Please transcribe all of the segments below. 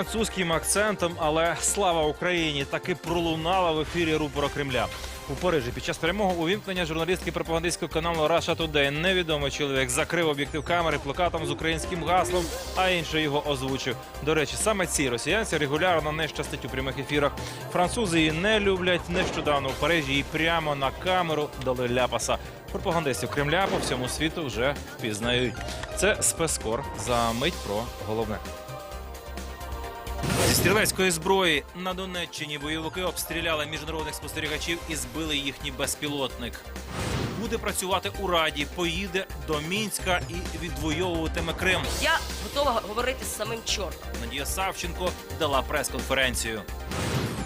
Французьким акцентом, але слава Україні таки пролунала в ефірі рупора Кремля. У Парижі під час прямого увімкнення журналістки пропагандистського каналу Russia Today невідомий чоловік закрив об'єктив камери плакатом з українським гаслом, а інший його озвучив. До речі, саме цій росіянці регулярно не щастить у прямих ефірах. Французи її не люблять. Нещодавно у Парижі їй прямо на камеру дали ляпаса. Пропагандистів Кремля по всьому світу вже впізнають. Це спецкор за мить про головне. Зі стрілецької зброї на Донеччині бойовики обстріляли міжнародних спостерігачів і збили їхній безпілотник. Буде працювати у раді, поїде до Мінська і відвоюватиме Крим. Я готова говорити з самим чортом. Надія Савченко дала прес-конференцію.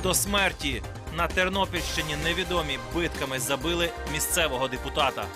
До смерті на Тернопільщині невідомі битками забили місцевого депутата.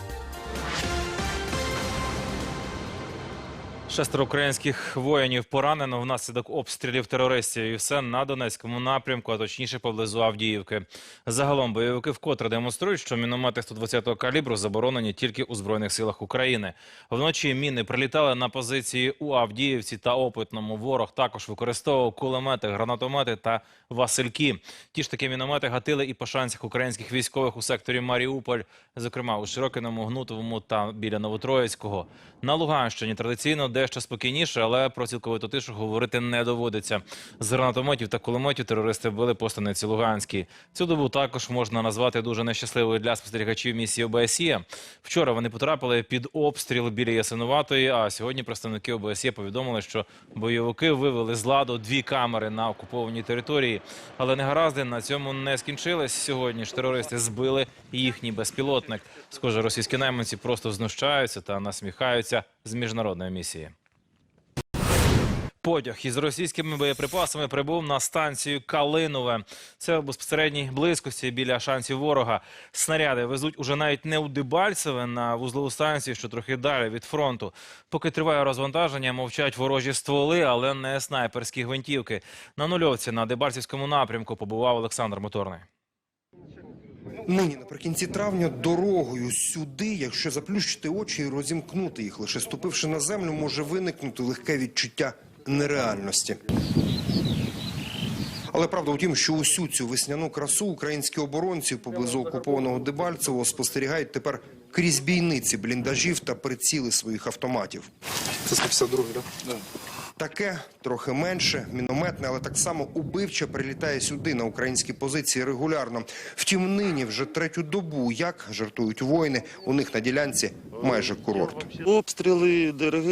Шестеро українських воїнів поранено внаслідок обстрілів терористів. І все на Донецькому напрямку, а точніше поблизу Авдіївки. Загалом бойовики вкотре демонструють, що міномети 120-го калібру заборонені тільки у збройних силах України. Вночі міни прилітали на позиції у Авдіївці та опитному. Ворог також використовував кулемети, гранатомети та васильки. Ті ж таки міномети гатили і по шансах українських військових у секторі Маріуполь, зокрема у Широкиному, Гнутовому та біля Новотроїцького. На Луганщині традиційно дещо спокійніше, але про цілковиту тишу говорити не доводиться. З гранатометів та кулеметів терористи били по станиці Луганській. Цю добу також можна назвати дуже нещасливою для спостерігачів місії ОБСЄ. Вчора вони потрапили під обстріл біля Ясинуватої. А сьогодні представники ОБСЄ повідомили, що бойовики вивели з ладу дві камери на окупованій території. Але негаразди на цьому не скінчились. Сьогодні ж терористи збили їхній безпілотник. Схоже, російські найманці просто знущаються та насміхаються з міжнародної місії. Потяг із російськими боєприпасами прибув на станцію Калинове. Це в безпосередній близькості біля шансів ворога. Снаряди везуть уже навіть не у Дебальцеве на вузлову станцію, що трохи далі від фронту. Поки триває розвантаження, мовчать ворожі стволи, але не снайперські гвинтівки. На нульовці на Дебальцівському напрямку побував Олександр Моторний. Нині наприкінці травня дорогою сюди, якщо заплющити очі і розімкнути їх, лише ступивши на землю, може виникнути легке відчуття нереальності. Але правда в тім, що усю цю весняну красу українські оборонці поблизу окупованого Дебальцевого спостерігають тепер крізь бійниці бліндажів та приціли своїх автоматів. Це 152 да? Да. Таке трохи менше, мінометне, але так само убивче прилітає сюди на українські позиції регулярно. Втім, нині вже третю добу, як жартують воїни, у них на ділянці майже курорт. Обстріли ДРГ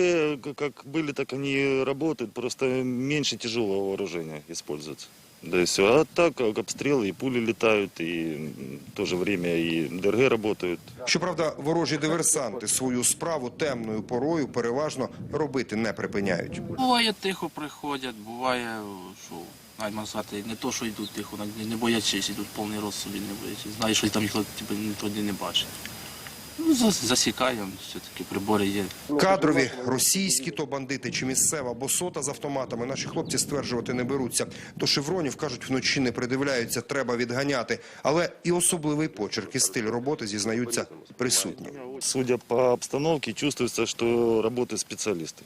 як були, так вони працюють, просто менше тяжелого вооружения используется. Да и все. А так как обстрелы, и пули летают, и в то же время и ДРГ работают. Щоправда, ворожі диверсанти свою справу темною порою переважно робити не припиняють. Буває тихо приходять, буває, що навіть можна сказати, не то, що йдуть тихо, не боячись, йдуть повний рост собі не боячись. Знаєш, що там ніхто типу, ніхто не бачить. Ну, зас- засікаємо, все-таки прибори є. Кадрові російські то бандити чи місцева босота з автоматами наші хлопці стверджувати не беруться. До шевронів кажуть, вночі не придивляються, треба відганяти. Але і особливий почерк і стиль роботи зізнаються присутні. Судя по обстановке, чувствуется, что работают специалисты.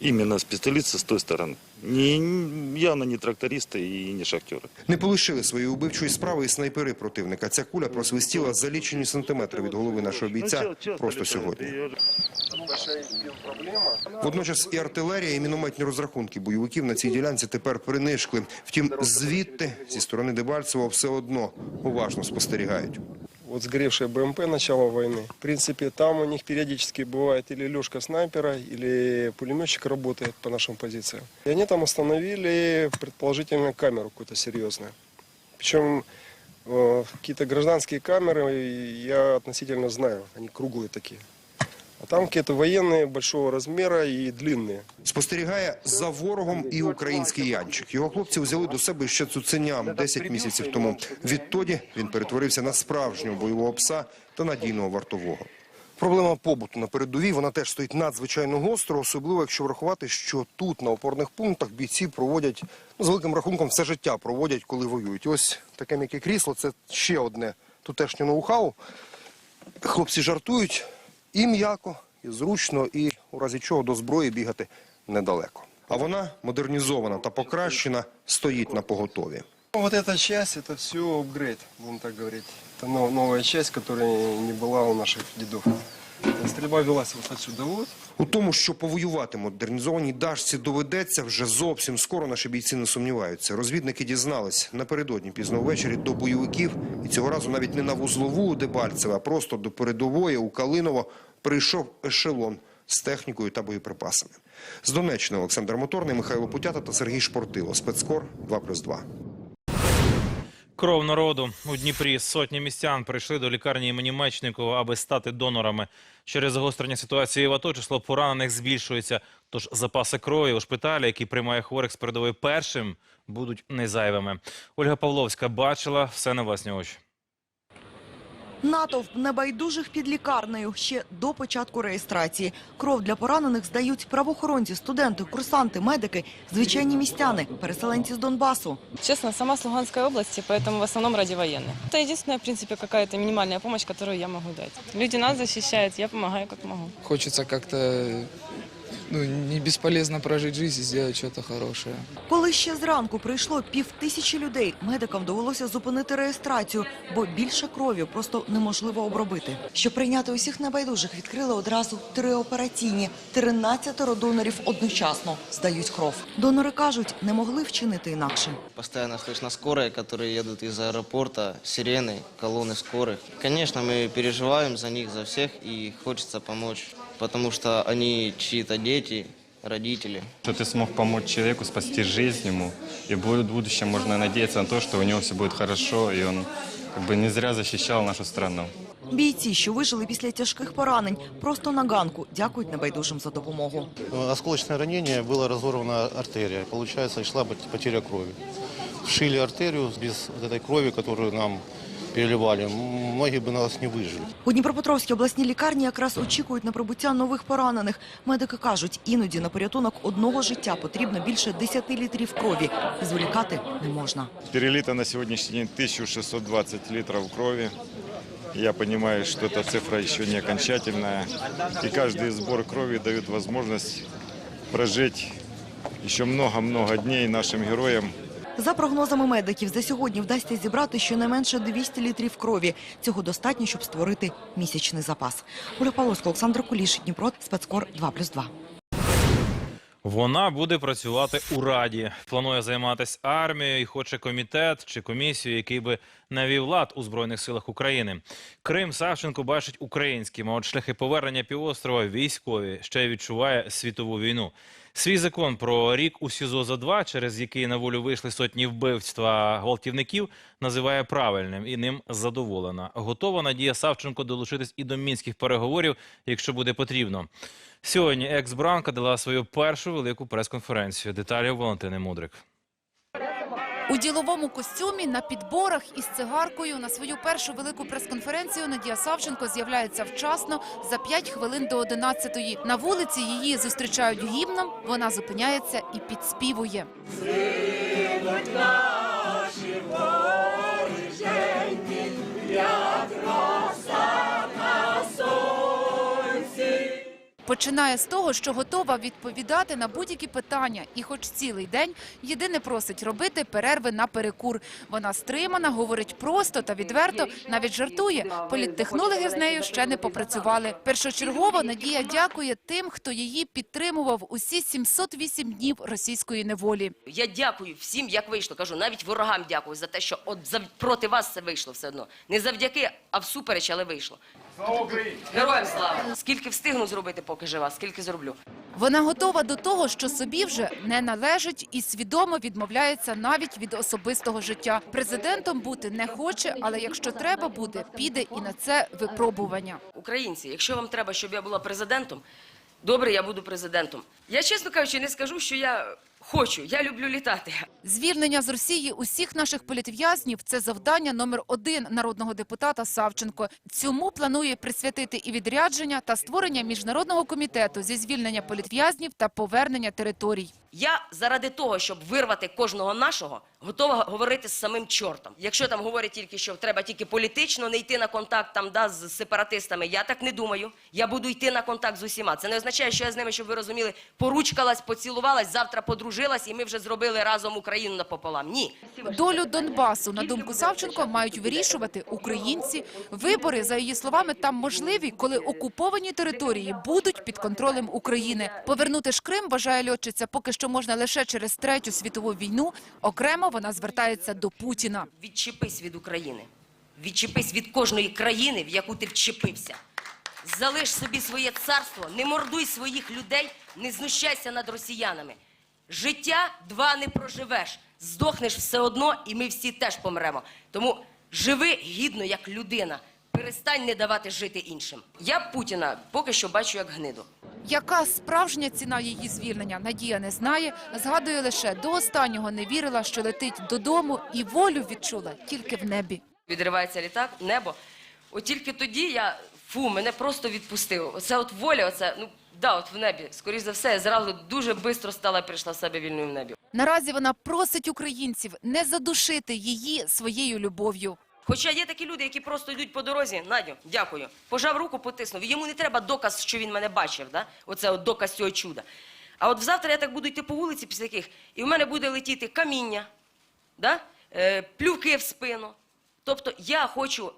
Именно специалисты с той стороны. Не, явно не трактористы и не шахтеры. Не полишили своєї убивчої справи і снайпери противника. Ця куля просвистіла за лічені сантиметри від голови нашого бійця просто сьогодні. Водночас і артилерія, і мінометні розрахунки бойовиків на цій ділянці тепер принишкли. Втім, звідти, зі сторони Дебальцева, все одно уважно спостерігають Вот сгоревшая БМП начала войны. В принципе, там у них периодически бывает или лёжка снайпера, или пулеметчик работает по нашим позициям. И они там установили, предположительно, камеру какую-то серьезную. Причем э, какие-то гражданские камеры я относительно знаю, они круглые такие. А там какие-то военные большого размера и длинные. Спостерігає за ворогом і український Янчик. Його хлопці взяли до себе ще цуценям 10 місяців тому. Відтоді він перетворився на справжнього бойового пса та надійного вартового. Проблема побуту на передовій вона теж стоїть надзвичайно гостро, особливо якщо врахувати, що тут на опорних пунктах бійці проводять ну, з великим рахунком все життя проводять, коли воюють. Ось таке м'яке крісло це ще одне тутешнє ноу-хау. Хлопці жартують і м'яко, і зручно, і у разі чого до зброї бігати недалеко. А вона, модернізована та покращена, стоїть на поготові. Вот эта часть, это все апгрейд, будем так говорить. Это но- новая часть, которая не была у наших дедов. Стрельба велась вот отсюда вот. У тому, що повоювати модернізованій дашці доведеться, вже зовсім скоро наші бійці не сумніваються. Розвідники дізнались напередодні пізно ввечері до бойовиків, і цього разу навіть не на вузлову у Дебальцеве, а просто до передової у Калиново прийшов ешелон з технікою та боєприпасами. З Донеччини Олександр Моторний, Михайло Путята та Сергій Шпортило. Спецкор 2+,2. Кров народу у Дніпрі сотні містян прийшли до лікарні імені Мечникова, аби стати донорами. Через загострення ситуації в АТО число поранених збільшується. Тож запаси крові у шпиталі, який приймає хворих з передової першим, будуть незайвими. Ольга Павловська бачила все на власні очі. Натовп небайдужих під лікарнею ще до початку реєстрації. Кров для поранених здають правоохоронці, студенти, курсанти, медики, звичайні містяни, переселенці з Донбасу. Честно, сама с Луганской области, поэтому в основном ради военных. Это единственная, в принципе, какая-то минимальная помощь, которую я могу дать. Люди нас защищают, я помогаю, как могу. Хочется как-то ну, не бесполезно прожить жизнь и сделать что-то хорошее. Коли ще зранку прийшло пів тисячі людей, медикам довелося зупинити реєстрацію, бо більше крові просто неможливо обробити. Щоб прийняти усіх небайдужих, відкрили одразу три операційні. 13 донорів одночасно здають кров. Донори кажуть, не могли вчинити інакше. Постоянно слышно скорые, которые едут из аэропорта, сирены, колонны скорых. Конечно, мы переживаем за них, за всех, и хочется помочь, потому что они чьи-то дети, родители. Что ты смог помочь человеку, спасти жизнь ему, и будет в будущем можно надеяться на то, что у него все будет хорошо, и он как бы не зря защищал нашу страну. Бійці, що вижили після тяжких поранень, просто на ганку дякують небайдужим за допомогу. Осколочное ранение, была разорвана артерия. Получается, шла пот- потеря крови. Вшили артерию без вот этой крови, которую нам переливали. М, Многие бы нас не выжили. У Дніпропетровській обласній лікарні якраз очікують на прибуття нових поранених. Медики кажуть, іноді на порятунок одного життя потрібно більше 10 літрів крові. І зволікати не можна. Перелито на сегодняшний день 1620 литров крови. Я понимаю, что эта цифра еще не окончательная. И каждый сбор крови дает возможность прожить еще много-много дней нашим героям. За прогнозами медиків, за сьогодні вдасться зібрати щонайменше 200 літрів крові. Цього достатньо, щоб створити місячний запас. Оля Павловська, Олександр Куліш, Дніпро, спецкор 2+,2. Вона буде працювати у раді. Планує займатися армією і хоче комітет чи комісію, який би навів лад у збройних силах України. Крим Савченко бачить українським, а от шляхи повернення півострова військові ще й відчуває світову війну. Свій закон про рік у СІЗО за два, через який на волю вийшли сотні вбивства гвалтівників, називає правильним і ним задоволена. Готова Надія Савченко долучитись і до мінських переговорів, якщо буде потрібно. Сьогодні екс-бранка дала свою першу велику прес-конференцію. Деталі у Валентини Мудрик. У діловому костюмі на підборах із цигаркою на свою першу велику прес-конференцію Надія Савченко з'являється вчасно за 5 хвилин до 11-ї. На вулиці її зустрічають гімном, вона зупиняється і підспівує. Починає з того, що готова відповідати на будь-які питання, і, хоч цілий день, єдине просить робити перерви на перекур. Вона стримана, говорить просто та відверто, навіть жартує. Політтехнологи з нею ще не попрацювали. Першочергово Надія дякує тим, хто її підтримував усі 708 днів російської неволі. Я дякую всім, як вийшло. Кажу, навіть ворогам дякую за те, що от проти вас це вийшло все одно. Не завдяки, а всупереч, але вийшло. Героям слава! Скільки встигну зробити, поки жива, скільки зроблю. Вона готова до того, що собі вже не належить, і свідомо відмовляється навіть від особистого життя. Президентом бути не хоче, але якщо треба буде, піде і на це випробування. Українці, якщо вам треба, щоб я була президентом, добре, я буду президентом. Я, чесно кажучи, не скажу, що я хочу, я люблю літати. Звільнення з Росії усіх наших політв'язнів – це завдання номер один народного депутата Савченко. Цьому планує присвятити і відрядження та створення міжнародного комітету зі звільнення політв'язнів та повернення територій. Я заради того, щоб вирвати кожного нашого, готова говорити з самим чортом. Якщо там говорять тільки, що треба тільки політично не йти на контакт там да з сепаратистами, я так не думаю. Я буду йти на контакт з усіма. Це не означає, що я з ними, щоб ви розуміли, поручкалась, поцілувалась, завтра подружилась, і ми вже зробили разом Україну напополам. Ні. Долю Донбасу, на думку Савченко, мають вирішувати українці. Вибори, за її словами, там можливі, коли окуповані території будуть під контролем України. Повернути ж Крим, вважає льотчиця, поки що можна лише через Третю світову війну. Окремо вона звертається до Путіна. Відчепись від України. Відчепись від кожної країни, в яку ти вчепився. Залиш собі своє царство, не мордуй своїх людей, не знущайся над росіянами. Життя два не проживеш. Здохнеш все одно, і ми всі теж помремо. Тому живи гідно, як людина. Перестань не давати жити іншим. Я Путіна поки що бачу як гниду. Яка справжня ціна її звільнення, Надія не знає. Згадує лише, до останнього не вірила, що летить додому і волю відчула тільки в небі. Відривається літак, небо. От тільки тоді я фу, мене просто відпустило. Оце от воля, оце, ну да, от в небі. Скоріше за все, я зразу дуже швидко стала і прийшла в себе вільною в небі. Наразі вона просить українців не задушити її своєю любов'ю. Хоча є такі люди, які просто йдуть по дорозі, Надю, дякую. Пожав руку, потиснув. Йому не треба доказ, що він мене бачив, да? оце от доказ цього чуда. А от завтра я так буду йти по вулиці після яких, і в мене буде летіти каміння, да? е, плювки в спину. Тобто я хочу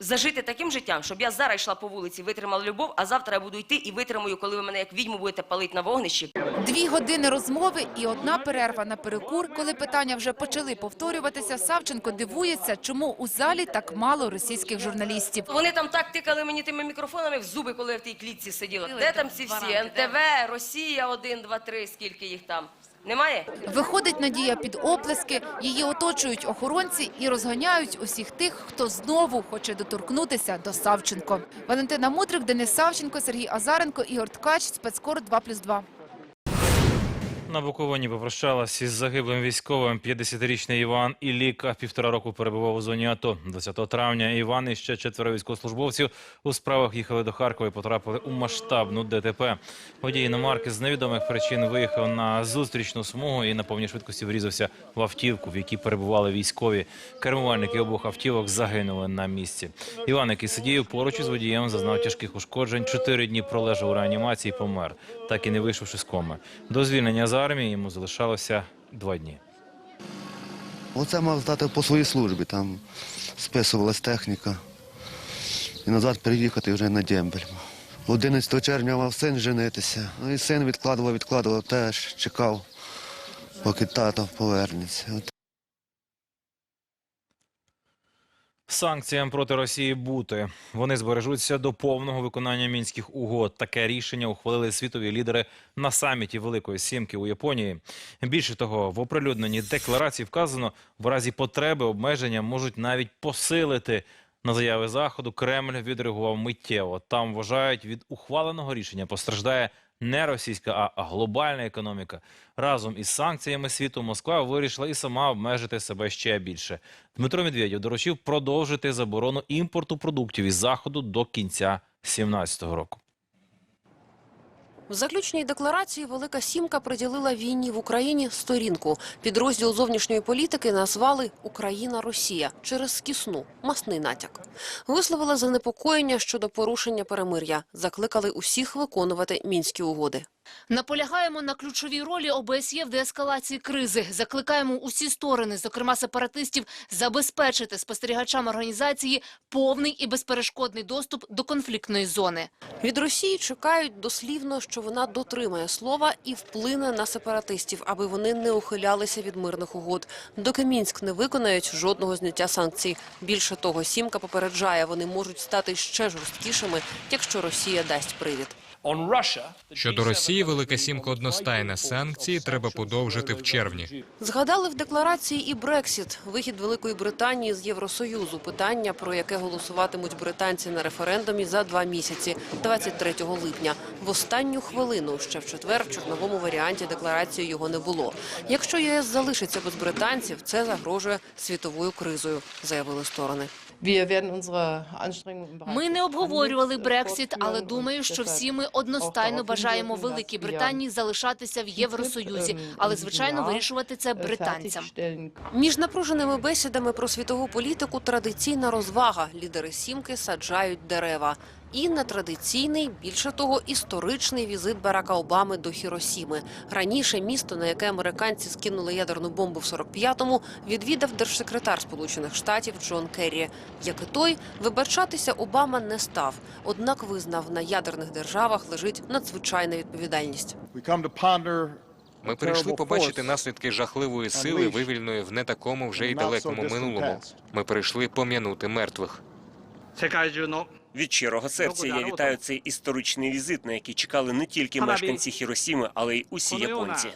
зажити таким життям, щоб я зараз йшла по вулиці, витримала любов, а завтра я буду йти і витримую, коли ви мене як відьму будете палити на вогнищі. Дві години розмови і одна перерва на перекур. Коли питання вже почали повторюватися, Савченко дивується, чому у залі так мало російських журналістів. Вони там так тикали мені тими мікрофонами в зуби, коли я в тій клітці сиділа. Де там ці всі? НТВ, Росія, 1, 2, 3, скільки їх там? Немає? Виходить Надія під оплески, її оточують охоронці і розганяють усіх тих, хто знову хоче доторкнутися до Савченко. Валентина Мудрик, Денис Савченко, Сергій Азаренко, Ігор Ткач, Спецкор 2+,2. На Буковині попрощалась із загиблим військовим 50-річний Іван Іліка. Півтора року перебував у зоні АТО. 20 травня Іван і ще четверо військовослужбовців у справах їхали до Харкова і потрапили у масштабну ДТП. Водій іномарки з невідомих причин виїхав на зустрічну смугу і на повній швидкості врізався в автівку, в якій перебували військові. Кермувальники обох автівок загинули на місці. Іван, який сидів поруч із водієм, зазнав тяжких ушкоджень. Чотири дні пролежав у реанімації і помер, так і не вийшовши з коми. До звільнення з армії йому залишалося два дні. Оце мав здати по своїй службі, там списувалась техніка. І назад переїхати вже на Дембель. 11 червня мав син женитися. Ну і син відкладував, відкладував теж, чекав, поки тато повернеться. От Санкціям проти Росії бути. Вони збережуться до повного виконання мінських угод. Таке рішення ухвалили світові лідери на саміті Великої Сімки у Японії. Більше того, в оприлюдненій декларації вказано, в разі потреби обмеження можуть навіть посилити. На заяви заходу Кремль відреагував миттєво. Там вважають, від ухваленого рішення постраждає не російська, а глобальна економіка. Разом із санкціями світу Москва вирішила і сама обмежити себе ще більше. Дмитро Медведєв доручив продовжити заборону імпорту продуктів із заходу до кінця 2017 року. В заключній декларації Велика Сімка приділила війні в Україні сторінку. Підрозділ зовнішньої політики назвали Україна-Росія через скісну масний натяк. Висловили занепокоєння щодо порушення перемир'я. Закликали усіх виконувати мінські угоди. Наполягаємо на ключовій ролі ОБСЄ в деескалації кризи. Закликаємо усі сторони, зокрема сепаратистів, забезпечити спостерігачам організації повний і безперешкодний доступ до конфліктної зони. Від Росії чекають дослівно, що вона дотримає слова і вплине на сепаратистів, аби вони не ухилялися від мирних угод. Доки Мінськ не виконають жодного зняття санкцій. Більше того, Сімка попереджає, вони можуть стати ще жорсткішими, якщо Росія дасть привід. Щодо Росії, Велика Сімка одностайна. Санкції треба подовжити в червні. Згадали в декларації і Брексіт, вихід Великої Британії з Євросоюзу. Питання, про яке голосуватимуть британці на референдумі за два місяці, 23 липня. В останню хвилину ще в четвер в чорновому варіанті декларації його не було. Якщо ЄС залишиться без британців, це загрожує світовою кризою, заявили сторони. Ми не обговорювали Брексіт, але думаю, що всі ми одностайно бажаємо Великій Британії залишатися в Євросоюзі, але звичайно вирішувати це британцям. Між напруженими бесідами про світову політику традиційна розвага. Лідери сімки саджають дерева. І нетрадиційний, більше того, історичний візит Барака Обами до Хіросіми. Раніше місто, на яке американці скинули ядерну бомбу в 45-му, відвідав держсекретар Сполучених Штатів Джон Керрі. Як і той, вибачатися Обама не став. Однак визнав, на ядерних державах лежить надзвичайна відповідальність. Ми прийшли побачити наслідки жахливої сили, вивільної в не такому вже й далекому минулому. Ми прийшли пом'янути мертвих. Від щирого серця я вітаю цей історичний візит, на який чекали не тільки мешканці Хіросіми, але й усі японці.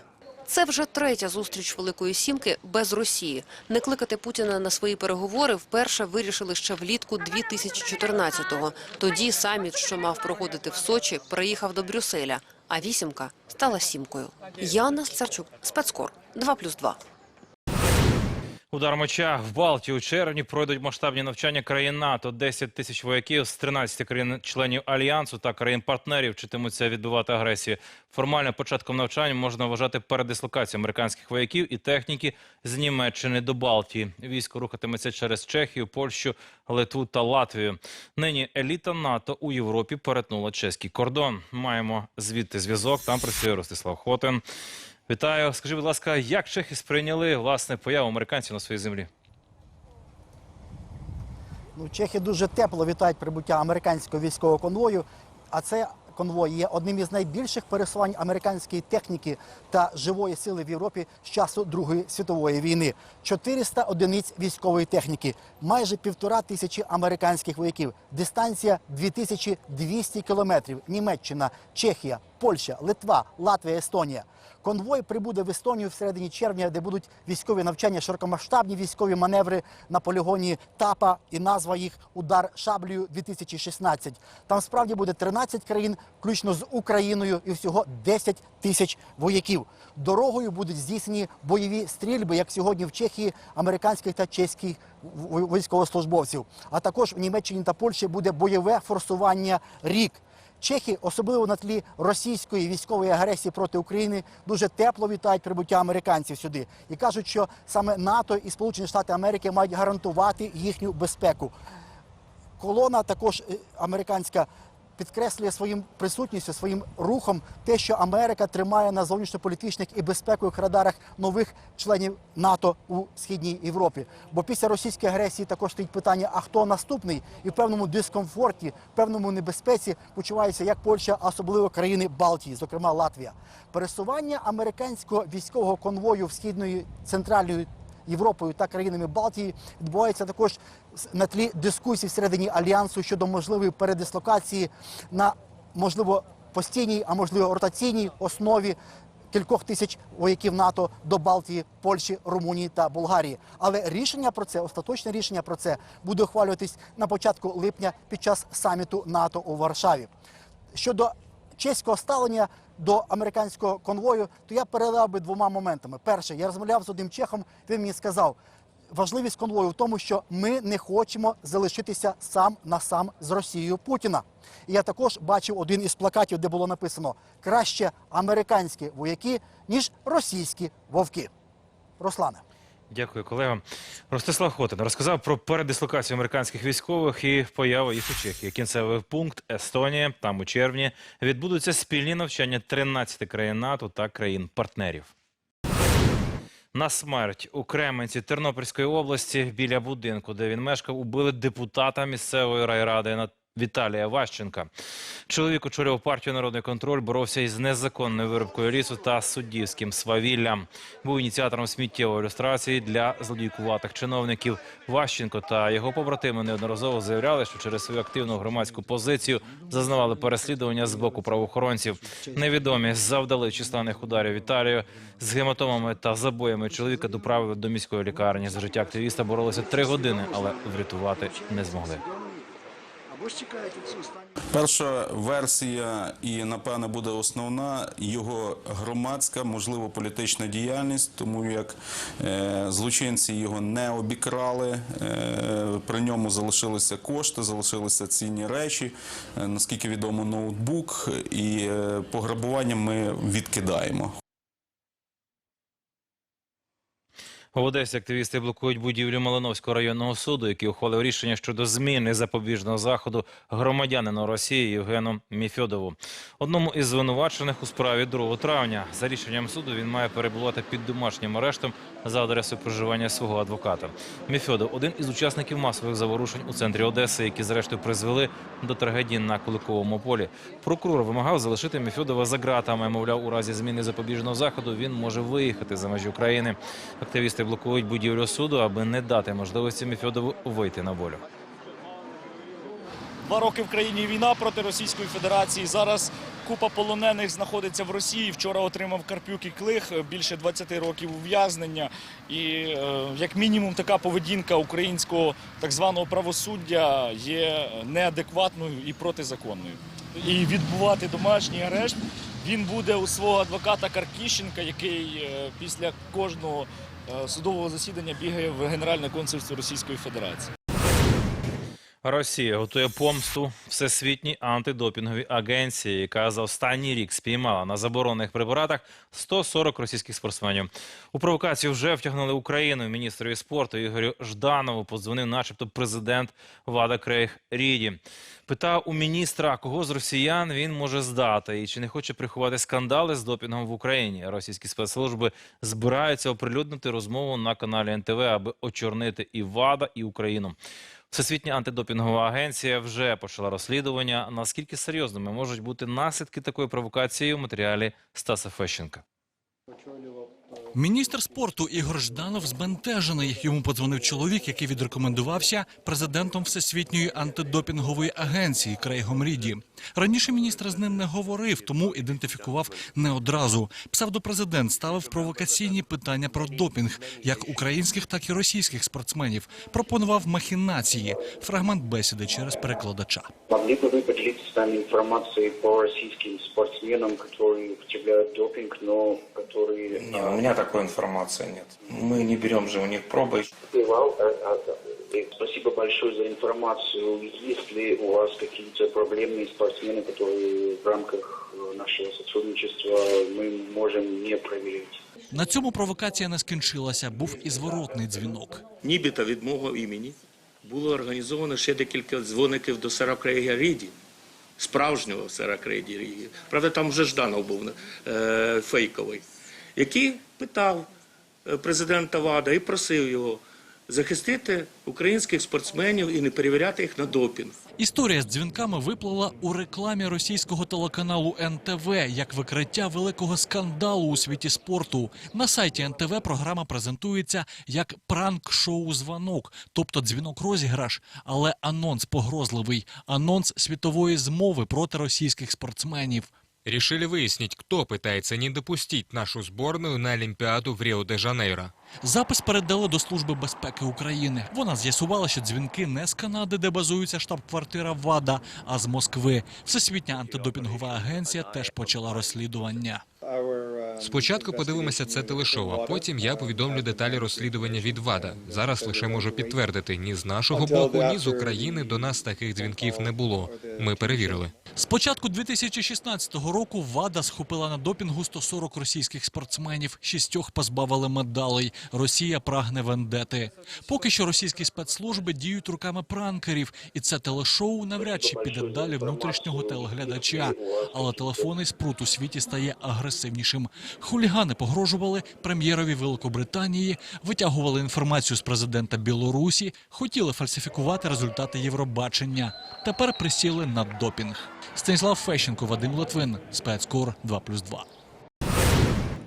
Це вже третя зустріч Великої Сімки без Росії. Не кликати Путіна на свої переговори вперше вирішили ще влітку 2014-го. Тоді саміт, що мав проходити в Сочі, приїхав до Брюсселя, а вісімка стала сімкою. Яна Сцарчук, спецкор 2+,2. Удар меча в Балтії у червні пройдуть масштабні навчання країн НАТО. 10 тисяч вояків з 13 країн-членів Альянсу та країн-партнерів вчитимуться відбивати агресію. Формально початком навчань можна вважати передислокацію американських вояків і техніки з Німеччини до Балтії. Військо рухатиметься через Чехію, Польщу, Литву та Латвію. Нині еліта НАТО у Європі перетнула чеський кордон. Маємо звідти зв'язок. Там працює Ростислав Хотин. Вітаю. Скажи, будь ласка, як чехи сприйняли власне появу американців на своїй землі? Ну, Чехи дуже тепло вітають прибуття американського військового конвою, а це конвой є одним із найбільших пересувань американської техніки та живої сили в Європі з часу Другої світової війни. 400 одиниць військової техніки, майже півтора тисячі американських вояків. Дистанція 2200 кілометрів. Німеччина, Чехія, Польща, Литва, Латвія, Естонія. Конвой прибуде в Естонію в середині червня, де будуть військові навчання, широкомасштабні військові маневри на полігоні Тапа і назва їх Удар шаблею 2016. Там справді буде 13 країн, включно з Україною, і всього 10 тисяч вояків. Дорогою будуть здійснені бойові стрільби, як сьогодні в Чехії, американських та чеських військовослужбовців. А також в Німеччині та Польщі буде бойове форсування рік. Чехи, особливо на тлі російської військової агресії проти України, дуже тепло вітають прибуття американців сюди і кажуть, що саме НАТО і Сполучені Штати Америки мають гарантувати їхню безпеку. Колона також е, американська підкреслює своїм присутністю, своїм рухом те, що Америка тримає на зовнішньополітичних і безпекових радарах нових членів НАТО у східній Європі. Бо після російської агресії також стоїть питання: а хто наступний? І в певному дискомфорті, в певному небезпеці почуваються як Польща, а особливо країни Балтії, зокрема Латвія. Пересування американського військового конвою в східною центральною Європою та країнами Балтії відбувається також на тлі дискусій всередині альянсу щодо можливої передислокації на можливо постійній, а можливо ротаційній основі кількох тисяч вояків НАТО до Балтії, Польщі, Румунії та Болгарії. Але рішення про це, остаточне рішення про це буде ухвалюватись на початку липня під час саміту НАТО у Варшаві. Щодо чеського ставлення до американського конвою, то я передав би двома моментами. Перше, я розмовляв з одним чехом, він мені сказав, важливість конвою в тому, що ми не хочемо залишитися сам на сам з Росією Путіна. І я також бачив один із плакатів, де було написано краще американські вояки, ніж російські вовки. Руслане. Дякую, колега. Ростислав Хотин розказав про передислокацію американських військових і появу їх у Чехії. Кінцевий пункт Естонія. Там у червні відбудуться спільні навчання 13 країн НАТО та країн-партнерів. На смерть у Кременці Тернопільської області біля будинку, де він мешкав, убили депутата місцевої райради. Віталія Ващенка. Чоловік очолював партію Народний контроль, боровся із незаконною виробкою лісу та суддівським свавіллям. Був ініціатором сміттєвої ілюстрації для злодійкуватих чиновників. Ващенко та його побратими неодноразово заявляли, що через свою активну громадську позицію зазнавали переслідування з боку правоохоронців. Невідомі завдали численних ударів Віталію з гематомами та забоями. Чоловіка доправили до міської лікарні. За життя активіста боролися три години, але врятувати не змогли. Перша версія, і напевне буде основна, його громадська, можливо, політична діяльність, тому як е, злочинці його не обікрали, е, при ньому залишилися кошти, залишилися цінні речі, е, наскільки відомо, ноутбук, і е, пограбування ми відкидаємо. В Одесі активісти блокують будівлю Малиновського районного суду, який ухвалив рішення щодо зміни запобіжного заходу громадянину Росії Євгену Міфьодову. Одному із звинувачених у справі 2 травня. За рішенням суду він має перебувати під домашнім арештом за адресою проживання свого адвоката. Міфьодов – один із учасників масових заворушень у центрі Одеси, які зрештою призвели до трагедії на Куликовому полі. Прокурор вимагав залишити Міфьодова за ґратами. Мовляв, у разі зміни запобіжного заходу він може виїхати за межі України. Активісти блокують будівлю суду, аби не дати можливості Міфьодову вийти на волю. Два роки в країні війна проти Російської Федерації. Зараз купа полонених знаходиться в Росії. Вчора отримав Карпюк і Клих більше 20 років ув'язнення. І е, як мінімум така поведінка українського так званого правосуддя є неадекватною і протизаконною. І відбувати домашній арешт він буде у свого адвоката Каркіщенка, який е, після кожного судового засідання бігає в Генеральне консульство Російської Федерації. Росія готує помсту всесвітній антидопінговій агенції, яка за останній рік спіймала на заборонених препаратах 140 російських спортсменів. У провокацію вже втягнули Україну. Міністрові спорту Ігорю Жданову подзвонив, начебто, президент Вада Крейг Ріді. Питав у міністра, кого з росіян він може здати, і чи не хоче приховати скандали з допінгом в Україні. Російські спецслужби збираються оприлюднити розмову на каналі НТВ, аби очорнити і ВАДА, і Україну. Всесвітня антидопінгова агенція вже почала розслідування. Наскільки серйозними можуть бути наслідки такої провокації у матеріалі Стаса Фещенка? Міністр спорту Ігор Жданов збентежений. Йому подзвонив чоловік, який відрекомендувався президентом Всесвітньої антидопінгової агенції Крейгом Ріді. Раніше міністр з ним не говорив, тому ідентифікував не одразу. Псевдопрезидент ставив провокаційні питання про допінг, як українських, так і російських спортсменів. Пропонував махінації. Фрагмент бесіди через перекладача. Могли бы вы поделиться с нами информацией по российским спортсменам, которые употребляют допинг, но которые... Не, у меня такой информации нет. Мы не берем же у них пробы. Бывал, а, а, э, Спасибо большое за информацию. Есть ли у вас какие-то проблемные спортсмены, которые в рамках э, нашего сотрудничества мы можем не проверить? На цьому провокація не скінчилася. Був і зворотний дзвінок. Нібито від мого імені було організовано ще декілька дзвоників до сера Крейга Ріді, справжнього сера Крейга Ріді. Правда, там вже Жданов був е, фейковий, який питав е, президента ВАДА і просив його захистити українських спортсменів і не перевіряти їх на допінг. Історія з дзвінками виплила у рекламі російського телеканалу НТВ як викриття великого скандалу у світі спорту. На сайті НТВ програма презентується як пранк-шоу «Звонок», тобто дзвінок-розіграш, але анонс погрозливий, анонс світової змови проти російських спортсменів. Решили выяснить, кто пытается не допустить нашу сборную на Олимпиаду в Рио-де-Жанейро. Запис передали до Служби безпеки України. Вона з'ясувала, що дзвінки не з Канади, де базується штаб-квартира ВАДА, а з Москви. Всесвітня антидопінгова агенція теж почала розслідування. Спочатку подивимося це телешоу, а потім я повідомлю деталі розслідування від ВАДА. Зараз лише можу підтвердити, ні з нашого боку, ні з України до нас таких дзвінків не було. Ми перевірили. З початку 2016 року ВАДА схопила на допінгу 140 російських спортсменів, шістьох позбавили медалей. Росія прагне вендети. Поки що російські спецслужби діють руками пранкерів, і це телешоу навряд чи піде далі внутрішнього телеглядача. Але телефонний спрут у світі стає агресивнішим. Хулігани погрожували прем'єрові Великобританії, витягували інформацію з президента Білорусі, хотіли фальсифікувати результати Євробачення. Тепер присіли на допінг. Станіслав Фещенко, Вадим Литвин, спецкор 2+,2.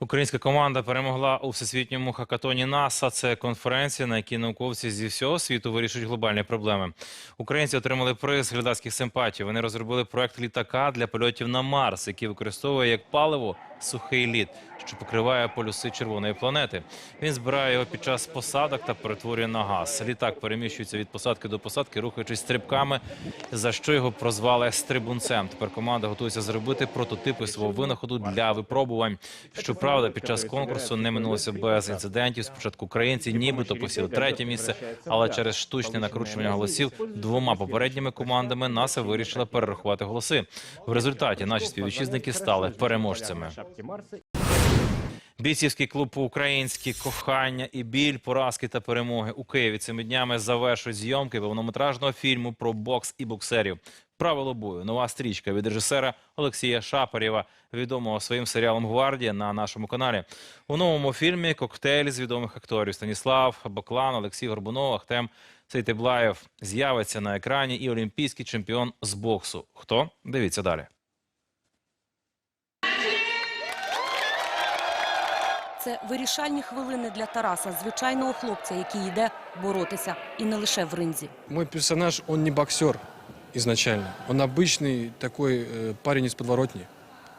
Українська команда перемогла у всесвітньому хакатоні НАСА. Це конференція, на якій науковці зі всього світу вирішують глобальні проблеми. Українці отримали приз глядацьких симпатій. Вони розробили проект літака для польотів на Марс, який використовує як паливо сухий лід, що покриває полюси червоної планети. Він збирає його під час посадок та перетворює на газ. Літак переміщується від посадки до посадки, рухаючись стрибками, за що його прозвали стрибунцем. Тепер команда готується зробити прототипи свого винаходу для випробувань. Щоправда, під час конкурсу не минулося без інцидентів. Спочатку українці нібито посіли третє місце, але через штучне накручування голосів двома попередніми командами НАСА вирішила перерахувати голоси. В результаті наші співвітчизники стали переможцями. Бійцівський клуб по-українськи кохання і біль, поразки та перемоги у Києві цими днями завершують зйомки повнометражного фільму про бокс і боксерів. Правило бою. Нова стрічка від режисера Олексія Шапарєва, відомого своїм серіалом Гвардія на нашому каналі. У новому фільмі коктейль з відомих акторів Станіслав Баклан, Олексій Горбунов, Ахтем Сейтеблаєв з'явиться на екрані і олімпійський чемпіон з боксу. Хто? Дивіться далі. Це вирішальні хвилини для Тараса, звичайного хлопця, який йде боротися, і не лише в ринзі. Мой персонаж, он не боксер изначально. Он обычный такой э, парень из подворотни.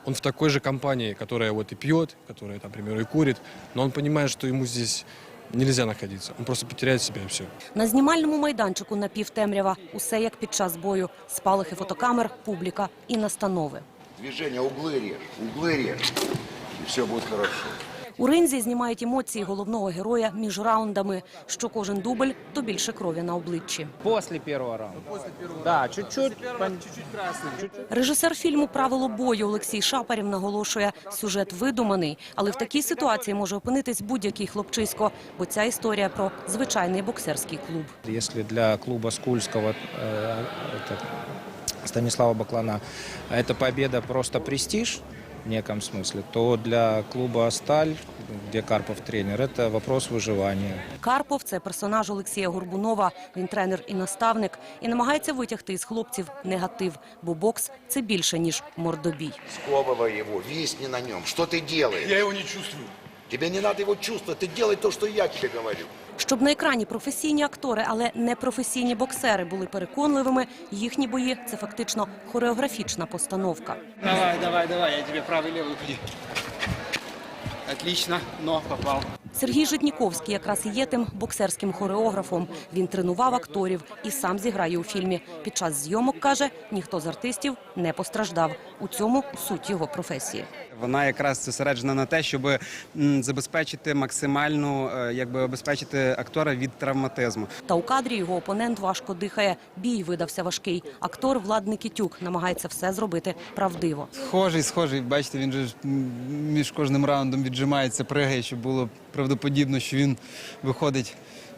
Он в такой же компании, которая вот и пьет, которая, там, например, и курит, но он понимает, что ему здесь нельзя находиться. Он просто потеряет себя и все. На знімальному майданчику напівтемрява. Усе як під час бою. Спалахи фотокамер, публіка і настанови. Движение, углы режь, углы режь, и все будет хорошо. У ринзі знімають емоції головного героя між раундами. Що кожен дубль, то більше крові на обличчі. После первого раунда. Да, чуть-чуть. Чуть-чуть красный. Чуть-чуть. Режисер фільму Правило бою Олексій Шапарів наголошує, сюжет видуманий, але в такій ситуації може опинитись будь-який хлопчисько, бо ця історія про звичайний боксерський клуб. Если для клуба Скульского э, это Станислава Баклана эта победа просто престиж в неком смысле, то для клуба «Сталь», где Карпов тренер, это вопрос выживания. Карпов це персонаж Олексія Горбунова. Він тренер і наставник, і намагається витягти із хлопців негатив, бо бокс це більше ніж мордобій. Сковывай его, висни на нем. Что ты делаешь? Я его не чувствую. Тебе не надо его чувствовать, ты делай то, что я тебе говорю. Щоб на екрані професійні актори, але не професійні боксери були переконливими, їхні бої це фактично хореографічна постановка. Давай, давай, давай, я тебе правый левый уходи. Отлично, но попал. Сергій Житніковський якраз і є тим боксерським хореографом. Він тренував акторів і сам зіграє у фільмі. Під час зйомок каже, ніхто з артистів не постраждав. У цьому суть його професії. Вона якраз зосереджена на те, щоб забезпечити максимальну, е, якби обезпечити актора від травматизму. Та у кадрі його опонент важко дихає. Бій видався важкий. Актор Влад Никитюк намагається все зробити правдиво. Схожий, схожий. Бачите, він же між кожним раундом віджимається, пригає, щоб було правдоподібно, що він виходить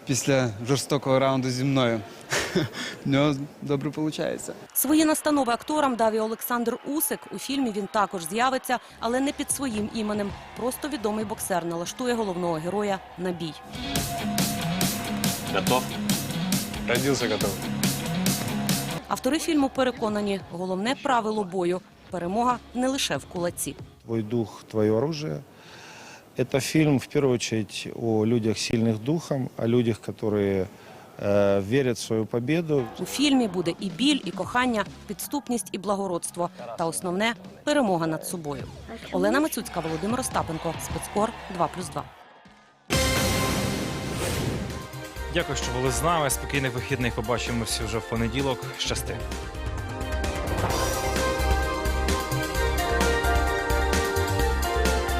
після жорстокого раунду зі мною. В нього добре виходить. Свої настанови акторам дав і Олександр Усик. У фільмі він також з'явиться, але не під своїм іменем. Просто відомий боксер налаштує головного героя на бій. Готов? Родился готов. Автори фільму переконані, головне правило бою перемога не лише в кулаці. «Твой дух, твое оружие». Это фильм, в первую очередь, о людях сильных духом, о людях, которые э, верят в свою побіду. У фільмі буде і біль, і кохання, підступність і благородство. Та основне перемога над собою. Олена Мацюцька, Володимир Остапенко, спецкор 2+,2. Дякую, що були з нами. Спокійних вихідних. Побачимося вже в понеділок. Щасти.